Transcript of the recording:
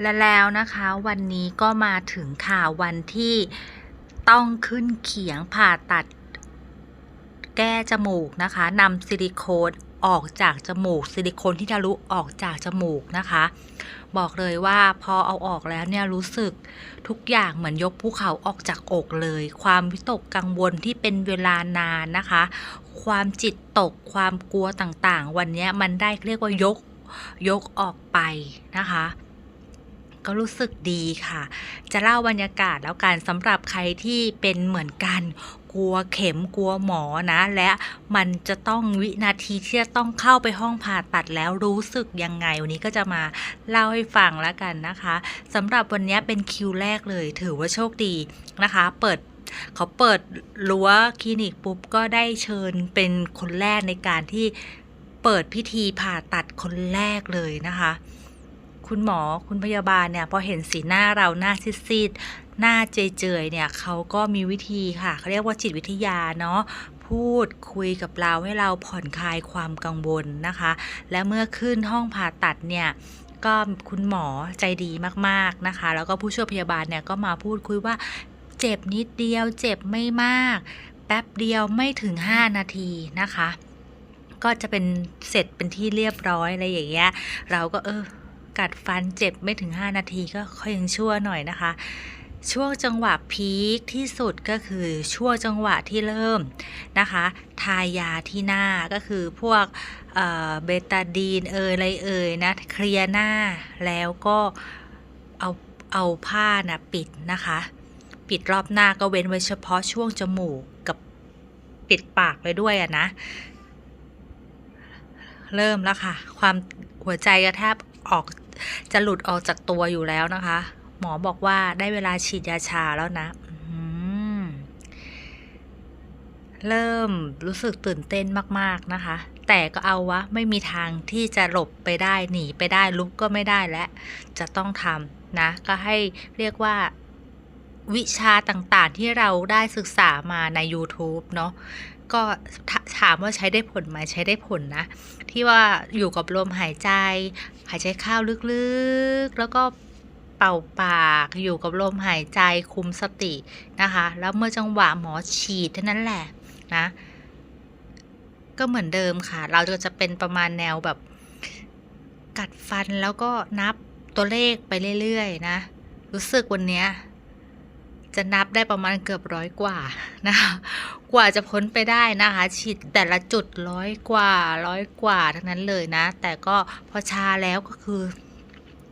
และแล้วนะคะวันนี้ก็มาถึงข่าววันที่ต้องขึ้นเขียงผ่าตัดแก้จมูกนะคะนำซิลิโคนออกจากจมูกซิลิโคนที่ทะลุออกจากจมูกนะคะ บอกเลยว่าพอเอาออกแล้วเนี่ยรู้สึกทุกอย่างเหมือนยกภูเขาออกจากอกเลย ความวิตกกังวลที่เป็นเวลานานนะคะ ความจิตตกความกลัวต่างๆ วันนี้มันได้เรียกว่ายกยกออกไปนะคะ ก็รู้สึกดีค่ะ จะเล่าบรรยากาศแล้วกันสำหรับใครที่เป็นเหมือนกันกลัวเข็มกลัวหมอนะ และมันจะต้องวินาทีที่จะต้องเข้าไปห้องผ่าตัดแล้วรู้สึกยังไง วันนี้ก็จะมาเล่าให้ฟังแล้วกันนะคะสำหรับวันนี้เป็นคิวแรกเลย ถือว่าโชคดีนะคะ เปิดเขาเปิดรั้วคลินิกปุ๊บก็ได้เชิญเป็นคนแรกในการที่เปิดพิธีผ่าตัดคนแรกเลยนะคะ คุณหมอคุณพยาบาลเนี่ยพอเห็นสีหน้าเราหน้าซีดๆหน้าเจยๆเนี่ยเขาก็มีวิธีค่ะเขาเรียกว่าจิตวิทยาเนาะพูดคุยกับเราให้เราผ่อนคลายความกังวลนะคะ และเมื่อขึ้นห้องผ่าตัดเนี่ยก็คุณหมอใจดีมากๆนะคะ แล้วก็ผู้ช่วยพยาบาลเนี่ยก็มาพูดคุยว่าเจ็บนิดเดียว เจ็บไม่มาก แป๊บเดียวไม่ถึง 5 นาทีนะคะ ก็จะเป็นเสร็จเป็นที่เรียบร้อยอะไรอย่างเงี้ยเราก็เออ กัดฟันเจ็บไม่ถึง 5 นาทีก็ค่อยยังชั่วหน่อยนะคะ ช่วงจังหวะพีคที่สุดก็คือช่วงจังหวะที่เริ่มนะคะ ทายาที่หน้าก็คือพวกเบตาดีนเอยอะไรเอ่ยนะเคลียร์หน้าแล้วก็เอาเอาผ้านะปิดนะคะ ปิดรอบหน้าก็เว้นไว้เฉพาะช่วงจมูกกับปิดปากไว้ด้วยอะนะ เริ่มแล้วค่ะ ความหัวใจก็แทบออก จะหลุดออกจากตัวอยู่แล้วนะคะ หมอบอกว่าได้เวลาฉีดยาชาแล้วนะเริ่มรู้สึกตื่นเต้นมากๆนะคะ แต่ก็เอาวะ ไม่มีทางที่จะหลบไปได้หนีไปได้ลุกก็ไม่ได้และ จะต้องทำนะ ก็ให้เรียกว่าวิชาต่างๆที่เราได้ศึกษามาใน YouTube เนาะ ก็ถามว่าใช้ได้ผลไหมใช้ได้ผลนะ ที่ว่าอยู่กับลมหายใจ หายใจเข้าลึกๆ แล้วก็เป่าปากอยู่กับลมหายใจคุมสตินะคะ แล้วเมื่อจังหวะหมอฉีดเท่านั้นแหละนะ ก็เหมือนเดิมค่ะ เราจะจะเป็นประมาณแนวแบบกัดฟันแล้วก็นับตัวเลขไปเรื่อยๆนะ รู้สึกวันเนี้ย จะนับได้ประมาณเกือบร้อยกว่านะคะกว่าจะพ้นไปได้นะคะฉีดแต่ละจุดร้อยกว่าร้อยกว่าทั้งนั้นเลยนะ แต่ก็พอชาแล้วก็คือ